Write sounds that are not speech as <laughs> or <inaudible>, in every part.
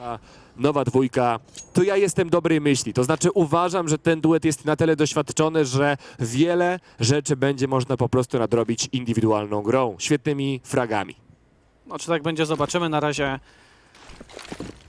ta nowa dwójka, to ja jestem dobrej myśli. To znaczy uważam, że ten duet jest na tyle doświadczony, że wiele rzeczy będzie można po prostu nadrobić indywidualną grą, świetnymi fragami. No, czy tak będzie, zobaczymy. Na razie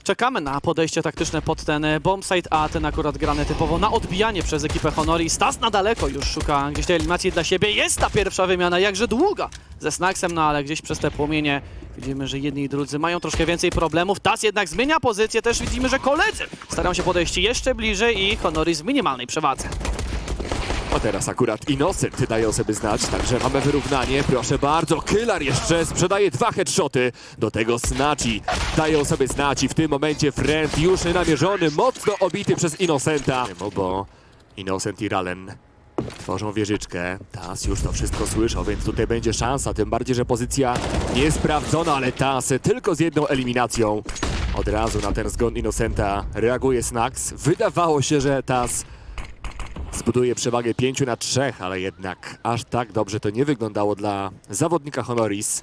czekamy na podejście taktyczne pod ten e, bombsite, a ten akurat grany typowo na odbijanie przez ekipę Honori. Stas na daleko już szuka gdzieś tej eliminacji dla siebie. Jest ta pierwsza wymiana, jakże długa ze Snacksem, no ale gdzieś przez te płomienie widzimy, że jedni i drudzy mają troszkę więcej problemów. Tas jednak zmienia pozycję, też widzimy, że koledzy starają się podejść jeszcze bliżej i Honori w minimalnej przewadze. A teraz akurat Innocent daje o sobie znać, także mamy wyrównanie. Proszę bardzo, Kylar jeszcze sprzedaje dwa headshoty. Do tego Snaci daje o sobie znać i w tym momencie Friend już namierzony, mocno obity przez Innocenta. Bo Innocent i Ralen tworzą wieżyczkę. Tas już to wszystko słyszał, więc tutaj będzie szansa. Tym bardziej, że pozycja niesprawdzona, ale Tas tylko z jedną eliminacją. Od razu na ten zgon Innocenta reaguje Snax. Wydawało się, że Tas zbuduje przewagę 5 na 3, ale jednak aż tak dobrze to nie wyglądało dla zawodnika Honoris.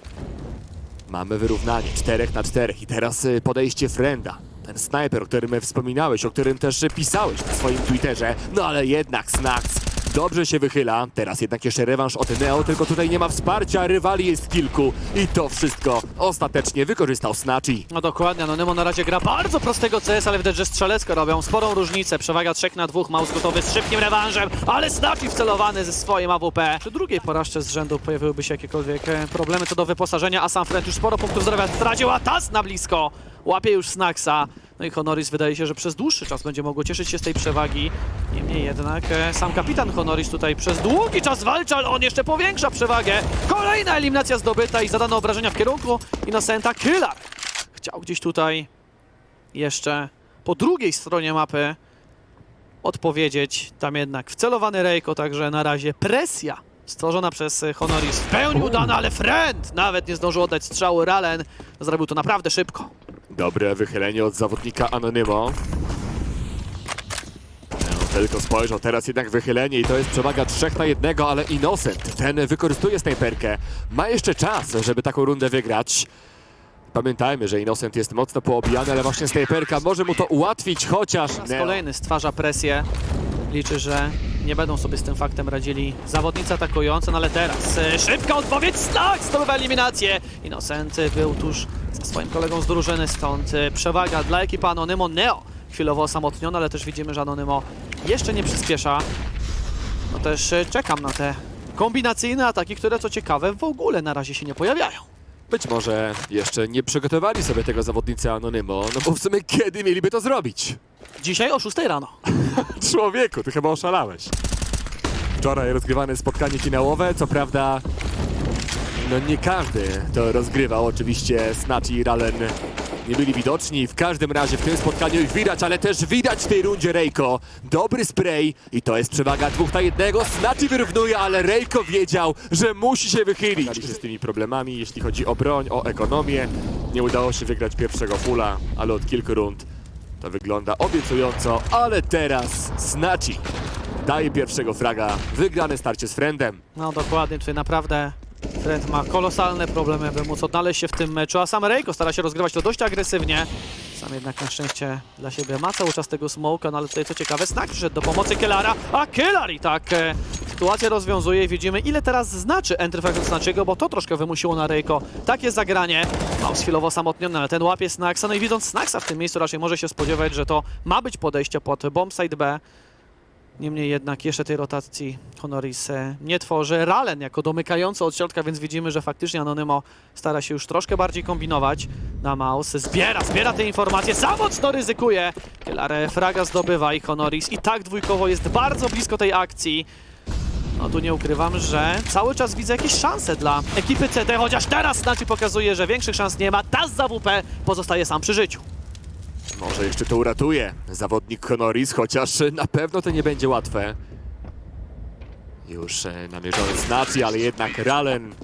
Mamy wyrównanie 4 na 4 i teraz y, podejście Frenda. Ten snajper, o którym wspominałeś, o którym też pisałeś na swoim Twitterze. No ale jednak Snax dobrze się wychyla. Teraz jednak jeszcze rewanż od Neo, tylko tutaj nie ma wsparcia, rywali jest kilku. I to wszystko ostatecznie wykorzystał Snachi. No dokładnie, Anonymo na razie gra bardzo prostego CS, ale widać, że strzelecko robią sporą różnicę. Przewaga 3 na 2, Maus gotowy z szybkim rewanżem, ale Snaki wcelowany ze swoim AWP. Przy drugiej porażce z rzędu pojawiłyby się jakiekolwiek e, problemy co do wyposażenia, a sam Friend już sporo punktów zdrowia stracił, a Tas na blisko łapie już Snacksa. No i Honoris wydaje się, że przez dłuższy czas będzie mogło cieszyć się z tej przewagi. Niemniej jednak e, sam kapitan Honoris tutaj przez długi czas walczy, ale on jeszcze powiększa przewagę. Kolejna eliminacja zdobyta i zadane obrażenia w kierunku Innocenta Killer. Chciał gdzieś tutaj jeszcze po drugiej stronie mapy odpowiedzieć. Tam jednak wcelowany Reiko, także na razie presja stworzona przez Honoris w pełni udana, ale Friend nawet nie zdążył oddać strzału. Ralen zrobił to naprawdę szybko. Dobre wychylenie od zawodnika Anonymo. No, tylko spojrzał, teraz jednak wychylenie i to jest przewaga 3 na 1, ale Innocent, ten wykorzystuje snajperkę. Ma jeszcze czas, żeby taką rundę wygrać. Pamiętajmy, że Innocent jest mocno poobijany, ale właśnie snajperka może mu to ułatwić, chociaż... Kolejny stwarza presję. Liczy, że nie będą sobie z tym faktem radzili zawodnicy atakujący, no ale teraz e, szybka odpowiedź, Snack zdobywa eliminację. Innocent e, był tuż ze swoim kolegą z drużyny, stąd e, przewaga dla ekipy Anonymo. Neo chwilowo osamotniony, ale też widzimy, że Anonymo jeszcze nie przyspiesza. No też e, czekam na te kombinacyjne ataki, które co ciekawe w ogóle na razie się nie pojawiają. Być może jeszcze nie przygotowali sobie tego zawodnicy Anonymo, no bo w sumie kiedy mieliby to zrobić? Dzisiaj o 6 rano. <laughs> Człowieku, ty chyba oszalałeś. Wczoraj rozgrywane spotkanie finałowe, co prawda no nie każdy to rozgrywał, oczywiście Snatch i Ralen nie byli widoczni, w każdym razie w tym spotkaniu ich widać, ale też widać w tej rundzie Reiko. Dobry spray i to jest przewaga dwóch na jednego, Snatchy wyrównuje, ale Reiko wiedział, że musi się wychylić. Się z tymi problemami, jeśli chodzi o broń, o ekonomię. Nie udało się wygrać pierwszego fulla, ale od kilku rund to wygląda obiecująco, ale teraz Snatchy daje pierwszego fraga. Wygrane starcie z Friendem. No dokładnie, tutaj naprawdę Trent ma kolosalne problemy, by móc odnaleźć się w tym meczu, a sam Reiko stara się rozgrywać to dość agresywnie. Sam jednak na szczęście dla siebie ma cały czas tego smoka, no ale tutaj co ciekawe, Snack przyszedł do pomocy Kellara, a Kellar i tak e, sytuację rozwiązuje widzimy ile teraz znaczy entry frag od Snachiego, bo to troszkę wymusiło na Reiko takie zagranie. Maus chwilowo samotniony, ale ten łapie Snacksa, no i widząc Snacksa w tym miejscu raczej może się spodziewać, że to ma być podejście pod bombsite B. Niemniej jednak jeszcze tej rotacji Honoris e, nie tworzy. Ralen jako domykający od środka, więc widzimy, że faktycznie Anonymo stara się już troszkę bardziej kombinować na mouse. Zbiera, zbiera te informacje, za mocno ryzykuje. Kielar fraga zdobywa i Honoris i tak dwójkowo jest bardzo blisko tej akcji. No tu nie ukrywam, że cały czas widzę jakieś szanse dla ekipy CT, chociaż teraz Snaci pokazuje, że większych szans nie ma. Tas za WP pozostaje sam przy życiu. Może jeszcze to uratuje zawodnik Honoris, chociaż na pewno to nie będzie łatwe. Już e, namierzony Snatchy, ale jednak Ralen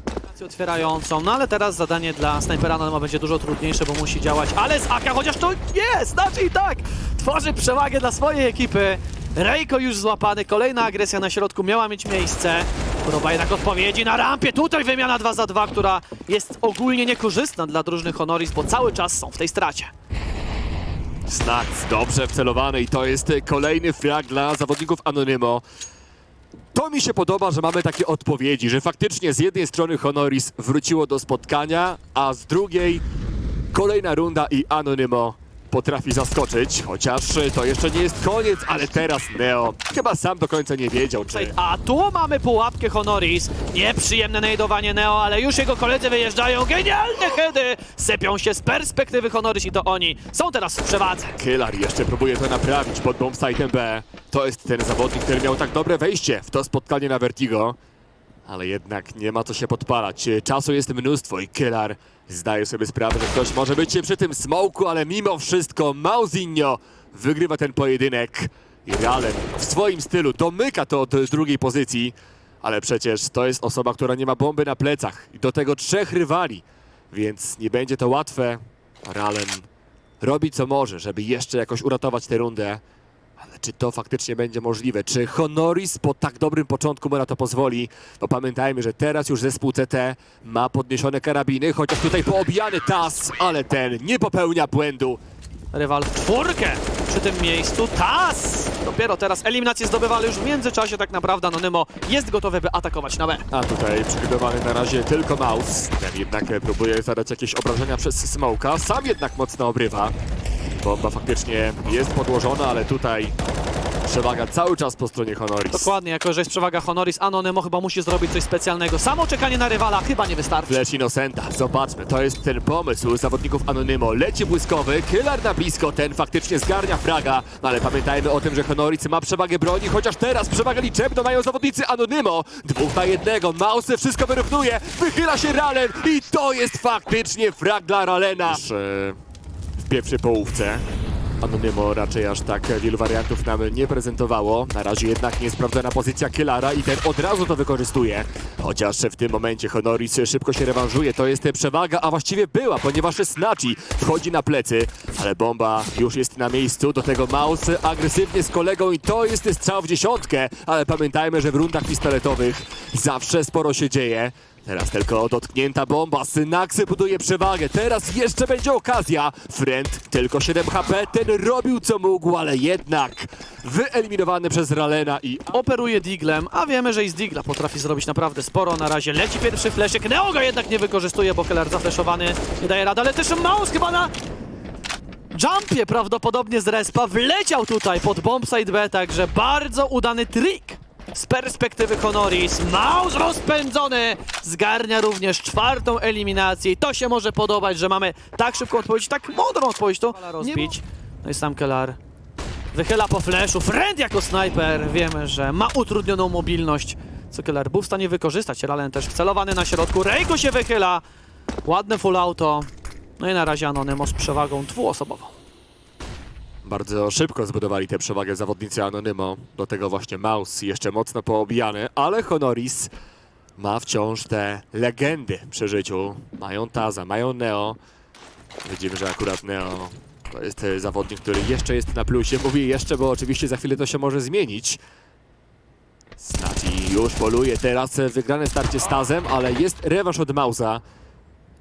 otwierającą, no ale teraz zadanie dla snajpera Anonyma będzie dużo trudniejsze, bo musi działać, ale z AK chociaż to jest, znaczy i tak tworzy przewagę dla swojej ekipy. Rejko już złapany, kolejna agresja na środku miała mieć miejsce. Próba jednak odpowiedzi na rampie, tutaj wymiana 2 za 2, która jest ogólnie niekorzystna dla drużyny Honoris, bo cały czas są w tej stracie. Snacks dobrze wcelowany i to jest kolejny frag dla zawodników Anonymo. To mi się podoba, że mamy takie odpowiedzi, że faktycznie z jednej strony Honoris wróciło do spotkania, a z drugiej kolejna runda i Anonymo potrafi zaskoczyć, chociaż to jeszcze nie jest koniec, ale teraz Neo chyba sam do końca nie wiedział, czy... A tu mamy pułapkę Honoris. Nieprzyjemne najdowanie Neo, ale już jego koledzy wyjeżdżają. Genialne heady! Sypią się z perspektywy Honoris i to oni są teraz w przewadze. Kylar jeszcze próbuje to naprawić pod bombsite'em B. To jest ten zawodnik, który miał tak dobre wejście w to spotkanie na Vertigo. Ale jednak nie ma co się podpalać. Czasu jest mnóstwo i Kylar zdaje sobie sprawę, że ktoś może być przy tym smoku, ale mimo wszystko Mauzinho wygrywa ten pojedynek. I Ralen w swoim stylu domyka to od drugiej pozycji. Ale przecież to jest osoba, która nie ma bomby na plecach. I do tego trzech rywali. Więc nie będzie to łatwe. Ralen robi co może, żeby jeszcze jakoś uratować tę rundę. Ale czy to faktycznie będzie możliwe? Czy Honoris po tak dobrym początku mu na to pozwoli? Bo pamiętajmy, że teraz już zespół CT ma podniesione karabiny, chociaż tutaj poobijany TAS, ale ten nie popełnia błędu. Rywal czwórkę przy tym miejscu. Tas! Dopiero teraz eliminację zdobywa, ale już w międzyczasie tak naprawdę Anonymo jest gotowy, by atakować na B. A tutaj przygotowany na razie tylko Maus. Ten jednak próbuje zadać jakieś obrażenia przez Smoka. Sam jednak mocno obrywa. Bomba faktycznie jest podłożona, ale tutaj przewaga cały czas po stronie Honoris. Dokładnie, jako że jest przewaga Honoris, Anonymo chyba musi zrobić coś specjalnego. Samo czekanie na rywala chyba nie wystarczy. Flash Innocenta. Zobaczmy, to jest ten pomysł zawodników Anonymo. Leci błyskowy, killer na blisko, ten faktycznie zgarnia fraga, no ale pamiętajmy o tym, że Honoris ma przewagę broni, chociaż teraz przewagę liczebną mają zawodnicy Anonymo. Dwóch na jednego, Mausy wszystko wyrównuje, wychyla się Ralen i to jest faktycznie frag dla Ralena. E, w pierwszej połówce. Anonymo raczej aż tak wielu wariantów nam nie prezentowało. Na razie jednak niesprawdzona pozycja Killara i ten od razu to wykorzystuje. Chociaż w tym momencie Honoris szybko się rewanżuje. To jest przewaga, a właściwie była, ponieważ Snachi wchodzi na plecy. Ale bomba już jest na miejscu. Do tego Maus agresywnie z kolegą i to jest strzał w dziesiątkę. Ale pamiętajmy, że w rundach pistoletowych zawsze sporo się dzieje. Teraz tylko dotknięta bomba, Synaksy buduje przewagę, teraz jeszcze będzie okazja. Friend tylko 7 HP, ten robił co mógł, ale jednak wyeliminowany przez Ralena i Operuje Diglem, a wiemy, że i z Digla potrafi zrobić naprawdę sporo. Na razie leci pierwszy fleszek, Neo go jednak nie wykorzystuje, bo Keller zafleszowany nie daje rady, ale też Maus chyba na jumpie prawdopodobnie z respa wleciał tutaj pod bombsite B, także bardzo udany trik z perspektywy Honoris. Maus rozpędzony zgarnia również czwartą eliminację i to się może podobać, że mamy tak szybką odpowiedź, tak mądrą odpowiedź tu rozbić. No i sam Keller Wychyla po flashu. Friend jako snajper wiemy, że ma utrudnioną mobilność. Co Keller był w stanie wykorzystać. Ralen też wcelowany na środku. Rejko się wychyla. Ładne full auto. No i na razie Anonymous z przewagą dwuosobową. Bardzo szybko zbudowali tę przewagę zawodnicy Anonymo. Do tego właśnie Maus jeszcze mocno poobijany, ale Honoris ma wciąż te legendy przy życiu. Mają Taza, mają Neo. Widzimy, że akurat Neo to jest e, zawodnik, który jeszcze jest na plusie. Mówię jeszcze, bo oczywiście za chwilę to się może zmienić. Snati już poluje teraz e, wygrane starcie z Tazem, ale jest rewanż od Mausa.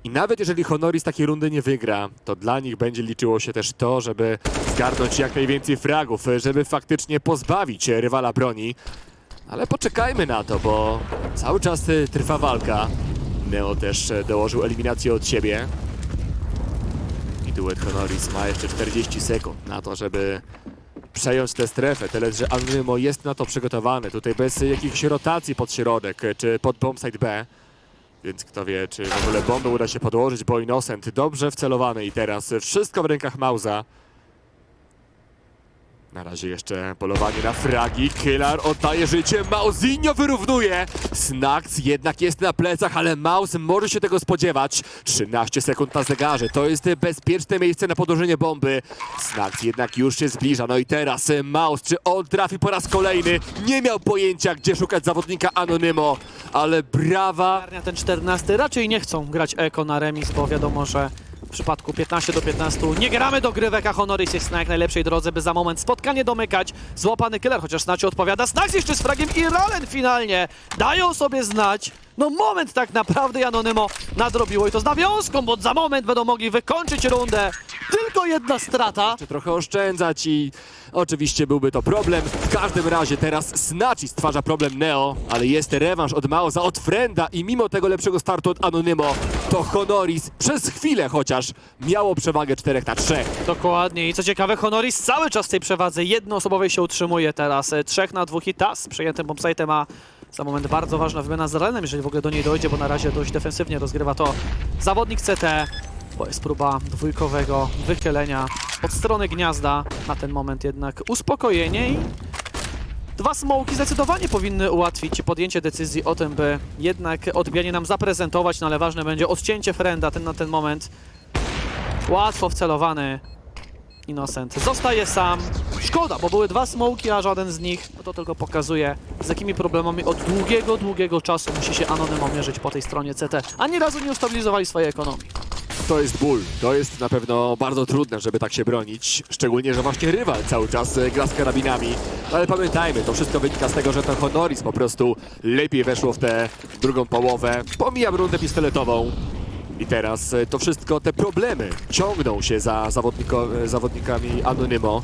I nawet jeżeli Honoris takiej rundy nie wygra, to dla nich będzie liczyło się też to, żeby zgarnąć jak najwięcej fragów, żeby faktycznie pozbawić rywala broni. Ale poczekajmy na to, bo cały czas trwa walka. Neo też dołożył eliminację od siebie. I duet Honoris ma jeszcze 40 sekund na to, żeby przejąć tę strefę. Tyle, że Anonymo jest na to przygotowany. Tutaj bez jakichś rotacji pod środek, czy pod bombsite B. Więc kto wie, czy w ogóle bombę uda się podłożyć, bo Innocent dobrze wcelowany i teraz wszystko w rękach Mausa. Na razie jeszcze polowanie na fragi. Killar oddaje życie. Mauzinho wyrównuje. Snacks jednak jest na plecach, ale Maus może się tego spodziewać. 13 sekund na zegarze. To jest bezpieczne miejsce na podłożenie bomby. Snacks jednak już się zbliża. No i teraz Maus, czy on trafi po raz kolejny? Nie miał pojęcia, gdzie szukać zawodnika Anonymo, ale brawa. Ten 14. Raczej nie chcą grać Eko na remis, bo wiadomo, że w przypadku 15 do 15. Nie gramy do grywek, a Honoris jest na jak najlepszej drodze, by za moment spotkanie domykać. Złapany killer, chociaż Snaci odpowiada. Snax jeszcze z fragiem i Ralen finalnie dają sobie znać. No moment tak naprawdę i Anonymo nadrobiło i to z nawiązką, bo za moment będą mogli wykończyć rundę. Tylko jedna strata. czy trochę oszczędzać i oczywiście byłby to problem. W każdym razie teraz Snachi stwarza problem Neo, ale jest rewanż od Maoza, od Frenda i mimo tego lepszego startu od Anonymo, to Honoris przez chwilę chociaż miało przewagę 4 na 3. Dokładnie. I co ciekawe, Honoris cały czas w tej przewadze jednoosobowej się utrzymuje teraz. E, Trzech na dwóch i TAS przejętym bombsite'em, a za moment bardzo ważna wymiana z Renem, jeżeli w ogóle do niej dojdzie, bo na razie dość defensywnie rozgrywa to zawodnik CT. Bo jest próba dwójkowego wychylenia od strony gniazda. Na ten moment jednak uspokojenie i Dwa smoki zdecydowanie powinny ułatwić podjęcie decyzji o tym, by jednak odbijanie nam zaprezentować, no ale ważne będzie odcięcie Frenda ten na ten moment. Łatwo wcelowany Innocent. Zostaje sam. Szkoda, bo były dwa smoki, a żaden z nich, no to tylko pokazuje, z jakimi problemami od długiego, długiego czasu musi się Anonymo mierzyć po tej stronie CT. Ani razu nie ustabilizowali swojej ekonomii. To jest ból. To jest na pewno bardzo trudne, żeby tak się bronić. Szczególnie, że właśnie rywal cały czas e, gra z karabinami. Ale pamiętajmy, to wszystko wynika z tego, że to Honoris po prostu lepiej weszło w tę drugą połowę. Pomijam rundę pistoletową. I teraz e, to wszystko, te problemy ciągną się za e, zawodnikami Anonymo.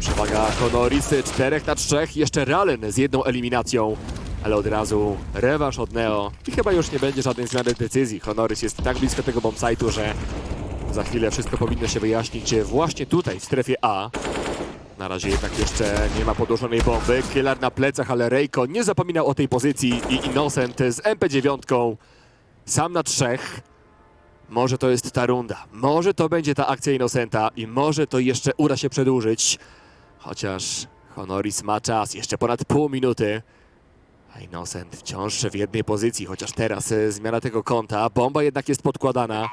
Przewaga Honoris 4 na 3, jeszcze Ralen z jedną eliminacją. Ale od razu rewanż od Neo i chyba już nie będzie żadnej zmiany decyzji. Honoris jest tak blisko tego bombsite'u, że za chwilę wszystko powinno się wyjaśnić właśnie tutaj, w strefie A. Na razie jednak jeszcze nie ma podłożonej bomby. Killer na plecach, ale Reiko nie zapominał o tej pozycji i Innocent z MP9 sam na trzech. Może to jest ta runda. Może to będzie ta akcja Innocenta i może to jeszcze uda się przedłużyć. Chociaż Honoris ma czas, jeszcze ponad pół minuty. Innocent wciąż w jednej pozycji, chociaż teraz e, zmiana tego kąta. Bomba jednak jest podkładana.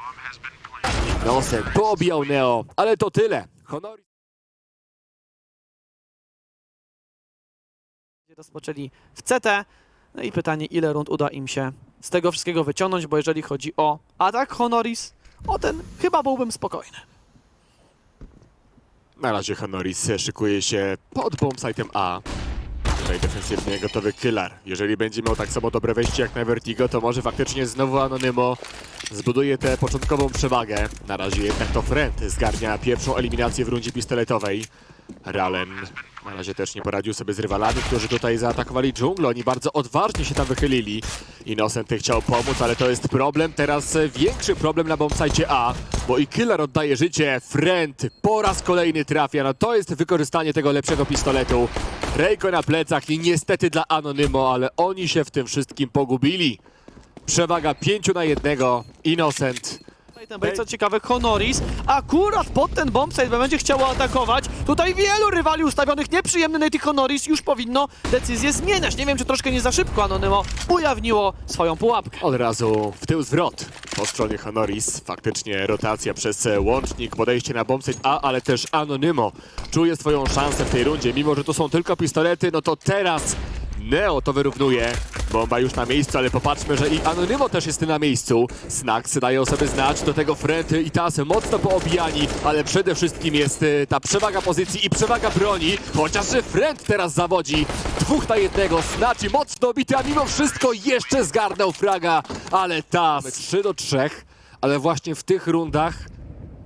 Innocent poobijał Neo, ale to tyle. Honoris... Rozpoczęli w CT. No i pytanie, ile rund uda im się z tego wszystkiego wyciągnąć, bo jeżeli chodzi o atak Honoris, o ten chyba byłbym spokojny. Na razie Honoris szykuje się pod bombsite'em A. Tutaj defensywnie gotowy Killer. Jeżeli będzie miał tak samo dobre wejście jak na Vertigo, to może faktycznie znowu Anonymo zbuduje tę początkową przewagę. Na razie jednak to Friend zgarnia pierwszą eliminację w rundzie pistoletowej. Ralen na razie też nie poradził sobie z rywalami, którzy tutaj zaatakowali dżunglę. Oni bardzo odważnie się tam wychylili. Innocent chciał pomóc, ale to jest problem. Teraz e, większy problem na bombsite A, bo i Killer oddaje życie. Friend po raz kolejny trafia. No to jest wykorzystanie tego lepszego pistoletu. Reiko na plecach i niestety dla Anonymo, ale oni się w tym wszystkim pogubili. Przewaga 5 na 1. Innocent Bait, co ciekawe, Honoris akurat pod ten bombsite będzie chciało atakować. Tutaj wielu rywali ustawionych, nieprzyjemny Nate Honoris już powinno decyzję zmieniać. Nie wiem, czy troszkę nie za szybko Anonymo ujawniło swoją pułapkę. Od razu w tył zwrot po stronie Honoris. Faktycznie rotacja przez e, łącznik, podejście na bombsite A, ale też Anonymo czuje swoją szansę w tej rundzie. Mimo, że to są tylko pistolety, no to teraz Neo to wyrównuje. Bomba już na miejscu, ale popatrzmy, że i Anonymo też jest na miejscu. Snax daje sobie znać, do tego Fred i Tas mocno poobijani, ale przede wszystkim jest e, ta przewaga pozycji i przewaga broni. Chociaż Fred teraz zawodzi. Dwóch na jednego, Snaci mocno bity, a mimo wszystko jeszcze zgarnął fraga, ale Tas 3 do 3, ale właśnie w tych rundach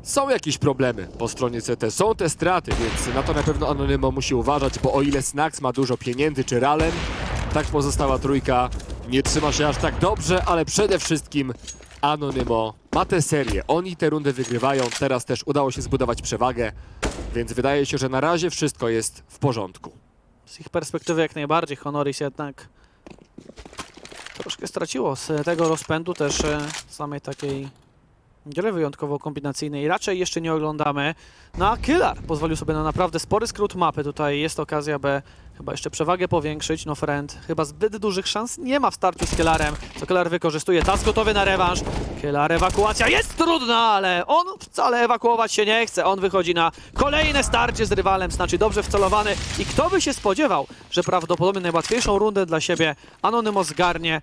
są jakieś problemy po stronie CT, są te straty, więc na to na pewno Anonymo musi uważać, bo o ile Snax ma dużo pieniędzy czy Ralen, tak pozostała trójka nie trzyma się aż tak dobrze, ale przede wszystkim Anonymo ma tę serię. Oni tę rundę wygrywają, teraz też udało się zbudować przewagę, więc wydaje się, że na razie wszystko jest w porządku. Z ich perspektywy jak najbardziej Honoris jednak troszkę straciło z tego rozpędu też e, samej takiej gry wyjątkowo kombinacyjnej. Raczej jeszcze nie oglądamy. No a Killer pozwolił sobie na naprawdę spory skrót mapy. Tutaj jest okazja, by chyba jeszcze przewagę powiększyć. No friend chyba zbyt dużych szans nie ma w starciu z Kielarem, co Kielar wykorzystuje. Tas gotowy na rewanż. Kielar ewakuacja jest trudna, ale on wcale ewakuować się nie chce. On wychodzi na kolejne starcie z rywalem, znaczy dobrze wcelowany. I kto by się spodziewał, że prawdopodobnie najłatwiejszą rundę dla siebie Anonymous zgarnie,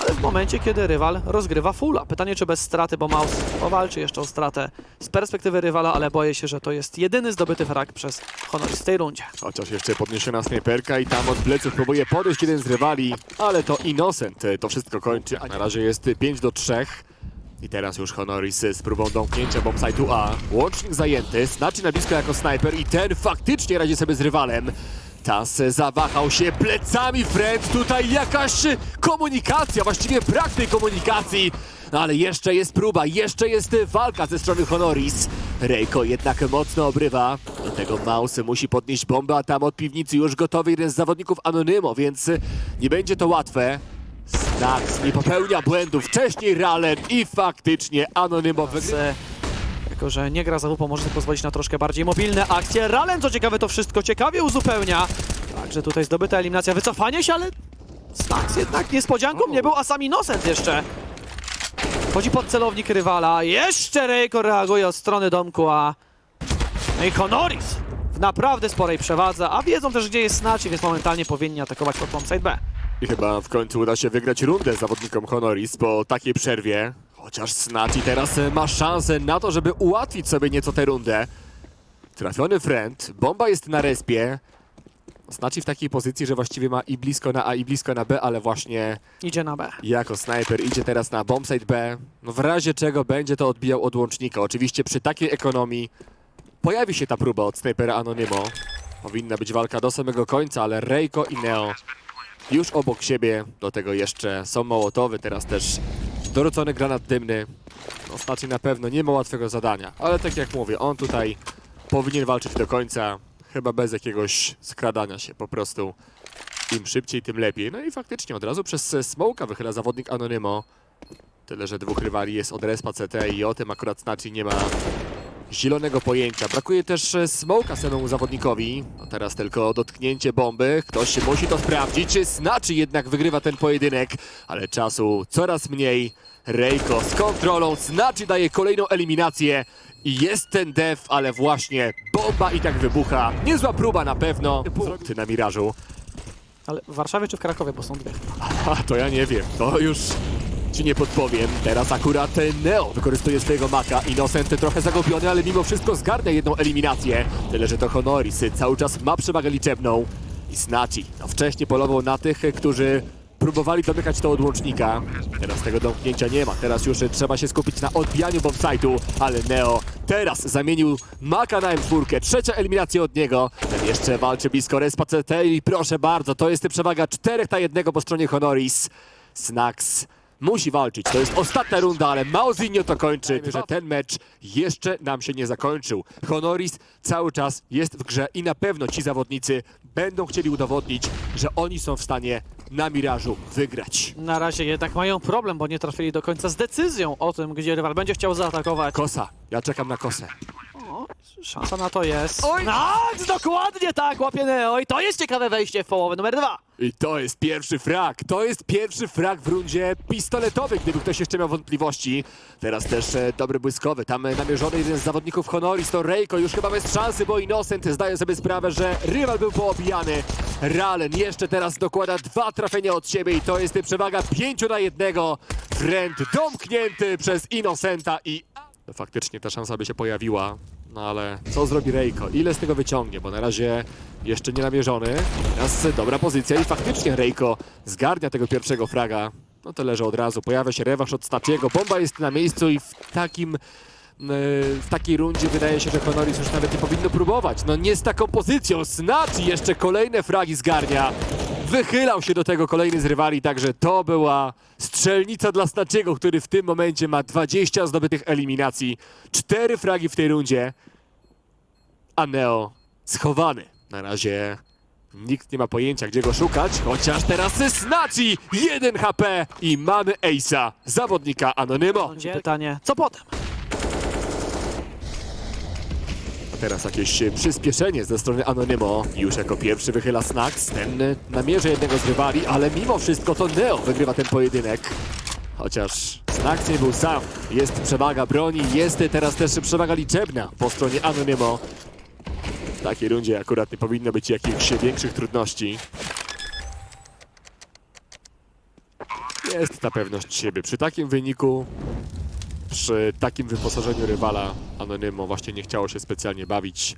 ale w momencie, kiedy rywal rozgrywa fulla. Pytanie, czy bez straty, bo Maus powalczy jeszcze o stratę z perspektywy rywala, ale boję się, że to jest jedyny zdobyty frag przez Honoris w tej rundzie. Chociaż jeszcze podniesiona snajperka i tam od pleców próbuje podejść jeden z rywali, ale to Innocent to wszystko kończy. A na razie jest 5 do 3. I teraz już Honoris z próbą domknięcia bombsite'u A. Łącznik zajęty, znaczy na blisko jako snajper i ten faktycznie radzi sobie z rywalem. Tas zawahał się plecami Friend, tutaj jakaś komunikacja, właściwie brak tej komunikacji. No ale jeszcze jest próba, jeszcze jest walka ze strony Honoris. Reiko jednak mocno obrywa. Tego Maus musi podnieść bombę, a tam od piwnicy już gotowy jeden z zawodników Anonymo, więc nie będzie to łatwe. Snax nie popełnia błędów. Wcześniej Ralen i faktycznie Anonymo wygrywa. Jako, że nie gra za WP, może sobie pozwolić na troszkę bardziej mobilne akcje. Ralen, co ciekawe, to wszystko ciekawie uzupełnia. Także tutaj zdobyta eliminacja, wycofanie się, ale Snax jednak niespodzianką nie był, a sam Innocent jeszcze. Chodzi pod celownik rywala. Jeszcze Reiko reaguje od strony domku, a... No i Honoris w naprawdę sporej przewadze, a wiedzą też, gdzie jest Snaci, więc momentalnie powinni atakować pod bombsite B. I chyba w końcu uda się wygrać rundę zawodnikom Honoris po takiej przerwie. Chociaż Snaci teraz ma szansę na to, żeby ułatwić sobie nieco tę rundę. Trafiony friend, bomba jest na respie. Snaci w takiej pozycji, że właściwie ma i blisko na A, i blisko na B, ale właśnie Idzie na B. jako snajper idzie teraz na bombsite B. No w razie czego będzie to odbijał od łącznika. Oczywiście przy takiej ekonomii pojawi się ta próba od snajpera Anonymo. Powinna być walka do samego końca, ale Reiko i Neo już obok siebie. Do tego jeszcze są Mołotowy, teraz też dorzucony granat dymny. No znaczy na pewno nie ma łatwego zadania, ale tak jak mówię, on tutaj powinien walczyć do końca. Chyba bez jakiegoś skradania się, po prostu im szybciej, tym lepiej. No i faktycznie od razu przez Smoka wychyla zawodnik Anonymo. Tyle, że dwóch rywali jest od respa CT i o tym akurat Snaci nie ma zielonego pojęcia. Brakuje też e, Smoka samemu zawodnikowi. No teraz tylko dotknięcie bomby. Ktoś musi to sprawdzić. Snaci jednak wygrywa ten pojedynek, ale czasu coraz mniej. Reiko z kontrolą. Snaci daje kolejną eliminację. I jest ten def, ale właśnie bomba i tak wybucha. Niezła próba na pewno. Punkty na mirażu. Ale w Warszawie czy w Krakowie, bo są dwie. A to ja nie wiem, to już ci nie podpowiem. Teraz akurat Neo wykorzystuje swojego maka. Innocent trochę zagubiony, ale mimo wszystko zgarnia jedną eliminację. Tyle, że to Honoris cały czas ma przewagę liczebną. I Snaci, no wcześniej polował na tych, którzy próbowali domykać to od łącznika. Teraz tego domknięcia nie ma. Teraz już trzeba się skupić na odbijaniu bombsite'u, ale Neo teraz zamienił Maka na M4. Trzecia eliminacja od niego. Ten jeszcze walczy blisko respa CT i proszę bardzo, to jest przewaga 4 na 1 po stronie Honoris. Snax musi walczyć. To jest ostatnia runda, ale Mauzinho to kończy, że ten mecz jeszcze nam się nie zakończył. Honoris cały czas jest w grze i na pewno ci zawodnicy będą chcieli udowodnić, że oni są w stanie na Mirażu wygrać. Na razie jednak mają problem, bo nie trafili do końca z decyzją o tym, gdzie rywal będzie chciał zaatakować. Kosa, ja czekam na kosę. Szansa na to jest. Oj! Tak, dokładnie tak, łapie Neo i to jest ciekawe wejście w połowę numer dwa. I to jest pierwszy frag. To jest pierwszy frag w rundzie pistoletowej, gdyby ktoś jeszcze miał wątpliwości. Teraz też e, dobry błyskowy. Tam e, namierzony jeden z zawodników Honoris to Reiko. Już chyba bez szansy, bo Innocent zdaje sobie sprawę, że rywal był poobijany. Ralen jeszcze teraz dokłada dwa trafienia od siebie i to jest przewaga 5 na jednego. Friend domknięty przez Innocenta i... No, faktycznie ta szansa by się pojawiła. No ale co zrobi Reiko? Ile z tego wyciągnie? Bo na razie jeszcze nie namierzony. Teraz dobra pozycja i faktycznie Reiko zgarnia tego pierwszego fraga. No to leży od razu. Pojawia się rewanż od Staciego. Bomba jest na miejscu i w takim... yy, W takiej rundzie wydaje się, że Honoris już nawet nie powinno próbować. No nie z taką pozycją. Snaci jeszcze kolejne fragi zgarnia. Wychylał się do tego kolejny z rywali, także to była strzelnica dla Snaciego, który w tym momencie ma 20 zdobytych eliminacji. Cztery fragi w tej rundzie. A Neo schowany. Na razie nikt nie ma pojęcia, gdzie go szukać, chociaż teraz Snaci 1 HP i mamy Ace'a, zawodnika Anonymo. Pytanie, co potem? Teraz jakieś przyspieszenie ze strony Anonymo. Już jako pierwszy wychyla Snax. Ten namierza jednego z rywali, ale mimo wszystko to Neo wygrywa ten pojedynek. Chociaż Snax nie był sam. Jest przewaga broni, jest teraz też przewaga liczebna po stronie Anonymo. W takiej rundzie akurat nie powinno być jakichś większych trudności. Jest ta pewność siebie. Przy takim wyniku, przy takim wyposażeniu rywala Anonymo właśnie nie chciało się specjalnie bawić.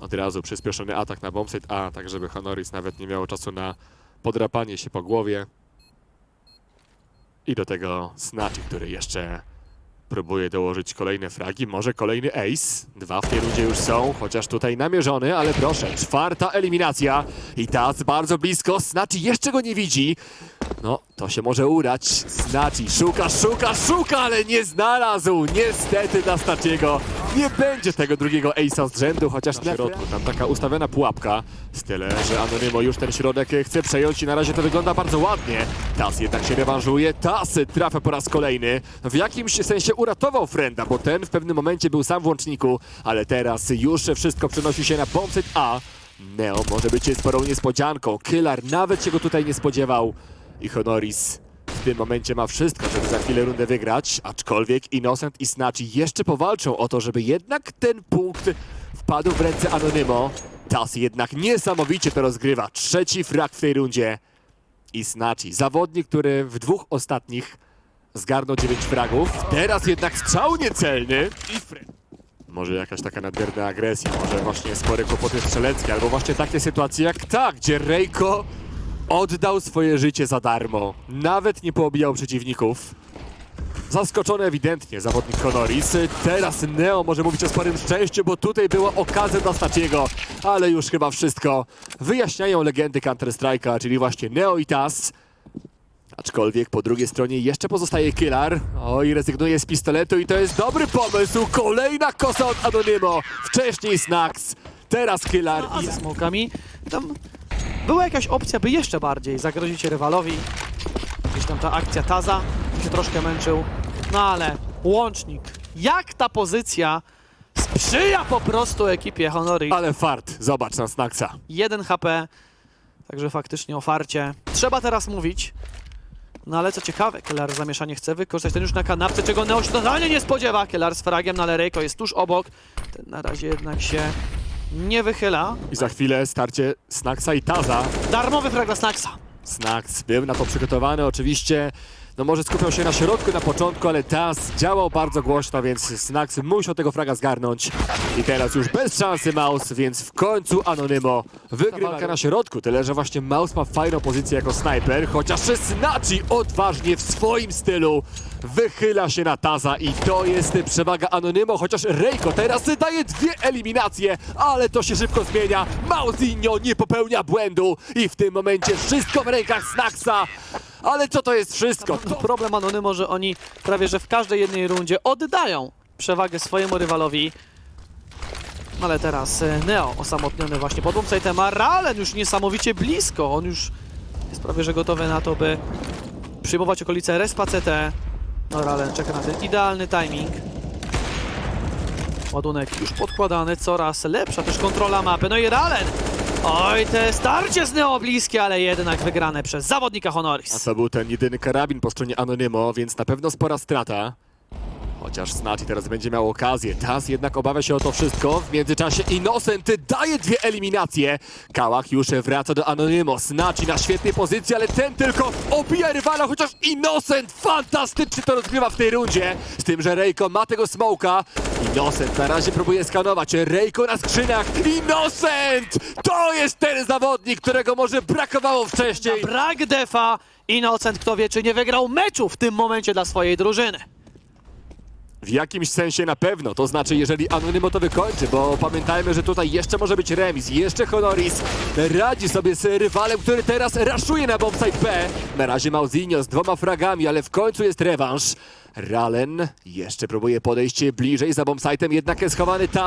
Od razu przyspieszony atak na bombsite A, tak żeby Honoris nawet nie miało czasu na podrapanie się po głowie. I do tego Snatchy, który jeszcze próbuje dołożyć kolejne fragi. Może kolejny ace. Dwa w tej rundzie już są, chociaż tutaj namierzony, ale proszę, czwarta eliminacja. I Taz bardzo blisko. Snatchy jeszcze go nie widzi. No, to się może udać. Snatchy szuka, szuka, szuka, ale nie znalazł. Niestety dla Snatchiego nie będzie tego drugiego ace'a z rzędu, chociaż na środku tam taka ustawiona pułapka. Z tyle, że Anonymo już ten środek chce przejąć i na razie to wygląda bardzo ładnie. Tas jednak się rewanżuje. Tas trafia po raz kolejny. W jakimś sensie uratował Frenda, bo ten w pewnym momencie był sam w łączniku, ale teraz już wszystko przenosi się na bombset A. Neo może być sporą niespodzianką. Killer nawet się go tutaj nie spodziewał. I Honoris w tym momencie ma wszystko, żeby za chwilę rundę wygrać, aczkolwiek Innocent i Snatchy jeszcze powalczą o to, żeby jednak ten punkt wpadł w ręce Anonymo. Tas jednak niesamowicie to rozgrywa. Trzeci frag w tej rundzie. I Snatchy, zawodnik, który w dwóch ostatnich zgarnął 9 fragów. Teraz jednak strzał niecelny. Może jakaś taka nadmierna agresja, może właśnie spore kłopoty strzeleckie, albo właśnie takie sytuacje jak ta, gdzie Reiko oddał swoje życie za darmo. Nawet nie poobijał przeciwników. Zaskoczony ewidentnie zawodnik Honoris. Teraz Neo może mówić o sporym szczęściu, bo tutaj była okazja dla Staciego, ale już chyba wszystko wyjaśniają legendy Counter-Strike'a, czyli właśnie Neo i Taz. Aczkolwiek po drugiej stronie jeszcze pozostaje Killer. Oj, rezygnuje z pistoletu i to jest dobry pomysł. Kolejna kosa od Anonymo. Wcześniej Snax, teraz Killer. A ze smokami tam była jakaś opcja, by jeszcze bardziej zagrozić rywalowi. Gdzieś tam ta akcja Taza się troszkę męczył. No ale łącznik. Jak ta pozycja sprzyja po prostu ekipie Honory. Ale fart, zobacz na Snaxa. 1 HP, także faktycznie o farcie. Trzeba teraz mówić. No ale co ciekawe, Kelar zamieszanie chce wykorzystać ten już na kanapce, czego Neo się totalnie nie spodziewa. Kelar z fragiem, no ale Reiko jest tuż obok. Ten na razie jednak się nie wychyla. I za chwilę starcie Snaxa i Taza. Darmowy frag dla Snaxa. Snax był na to przygotowany, oczywiście. No może skupiał się na środku na początku, ale Taz działał bardzo głośno, więc Snax musiał tego fraga zgarnąć. I teraz już bez szansy Maus, więc w końcu Anonymo wygrywa walkę na środku. Tyle, że właśnie Maus ma fajną pozycję jako snajper, chociaż Snachi odważnie w swoim stylu wychyla się na Taza i to jest przewaga Anonymo, chociaż Reiko teraz daje dwie eliminacje, ale to się szybko zmienia. Mausinho nie popełnia błędu i w tym momencie wszystko w rękach Snaxa. Ale co to jest wszystko? No, problem Anonymo, że oni prawie że w każdej jednej rundzie oddają przewagę swojemu rywalowi. Ale teraz e, Neo osamotniony właśnie pod bombsite'em, Ralen już niesamowicie blisko. On już jest prawie że gotowy na to, by przyjmować okolice respa CT. No Ralen czeka na ten idealny timing. Ładunek już podkładany, coraz lepsza też kontrola mapy. No i Ralen! Oj, te starcie z ale jednak wygrane przez zawodnika A Honoris. to był ten jedyny karabin po stronie Anonymo, więc na pewno spora strata. Chociaż Snatchy teraz będzie miał okazję. Taz jednak obawia się o to wszystko. W międzyczasie Innocent daje dwie eliminacje. Kałach już wraca do Anonymo. Snatchy na świetnej pozycji, ale ten tylko obija rywala, chociaż Innocent fantastycznie to rozgrywa w tej rundzie. Z tym, że Reiko ma tego smoka. Innocent na razie próbuje skanować. Reiko na skrzyniach. Innocent! To jest ten zawodnik, którego może brakowało wcześniej. Brak defa. Innocent, kto wie, czy nie wygrał meczu w tym momencie dla swojej drużyny. W jakimś sensie na pewno, to znaczy jeżeli Anonymo to wykończy, bo pamiętajmy, że tutaj jeszcze może być remis, jeszcze Honoris radzi sobie z rywalem, który teraz raszuje na bombsite B. Na razie Mauzinho z dwoma fragami, ale w końcu jest rewanż. Ralen jeszcze próbuje podejść bliżej za bombsite'em, jednak jest schowany ten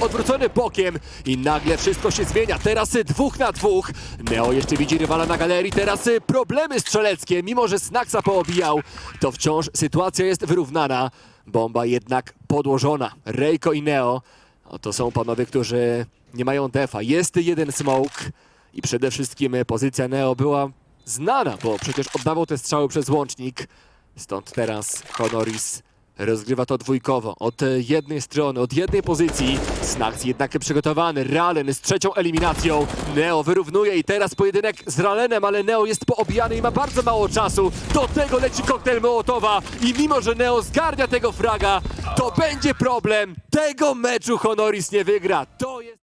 odwrócony bokiem i nagle wszystko się zmienia. Teraz dwóch na dwóch. Neo jeszcze widzi rywala na galerii, teraz problemy strzeleckie, mimo że Snaxa poobijał, to wciąż sytuacja jest wyrównana. Bomba jednak podłożona. Reiko i Neo. No to są panowie, którzy nie mają defa. Jest jeden smoke i przede wszystkim pozycja Neo była znana, bo przecież oddawał te strzały przez łącznik. Stąd teraz Honoris rozgrywa to dwójkowo. Od jednej strony, od jednej pozycji. Snax jednak przygotowany. Ralen z trzecią eliminacją. Neo wyrównuje i teraz pojedynek z Ralenem, ale Neo jest poobijany i ma bardzo mało czasu. Do tego leci koktajl Mołotowa i mimo, że Neo zgarnia tego fraga, to będzie problem. Tego meczu Honoris nie wygra. To jest...